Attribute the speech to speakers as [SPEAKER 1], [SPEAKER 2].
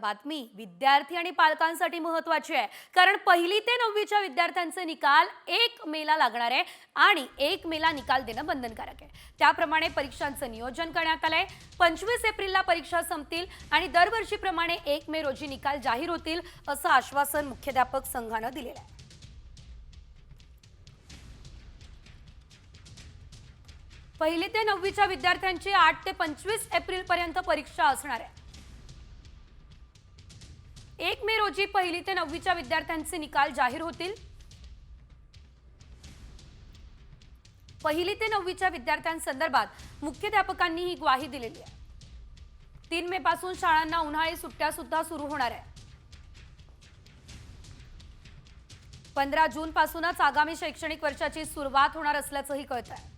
[SPEAKER 1] बातमी विद्यार्थी आणि पालकांसाठी महत्वाची आहे. कारण पहिली ते नववीच्या विद्यार्थ्यांचे निकाल एक मेला लागणार आहे आणि एक मेला निकाल देणं बंधनकारक आहे. त्याप्रमाणे परीक्षांचं नियोजन करण्यात आलंय. पंचवीस एप्रिलला परीक्षा संपतील आणि दरवर्षीप्रमाणे एक मे रोजी निकाल जाहीर होतील असं आश्वासन मुख्याध्यापक संघानं दिलेलं आहे. पहिली ते नववीच्या विद्यार्थ्यांची आठ ते पंचवीस एप्रिल पर्यंत परीक्षा असणार आहे. एक मे रोजी पहिली ते नववीच्या विद्यार्थ्यांचे निकाल जाहीर होतील. पहिली ते नववीच्या विद्यार्थ्यांसंदर्भात मुख्याध्यापकांनी ही ग्वाही दिलेली आहे. तीन मे पासून शाळांना उन्हाळी सुट्ट्या सुद्धा सुरू होणार आहे पंधरा जून पासूनच आगामी शैक्षणिक वर्षाची सुरुवात होणार असल्याचंही कळत आहे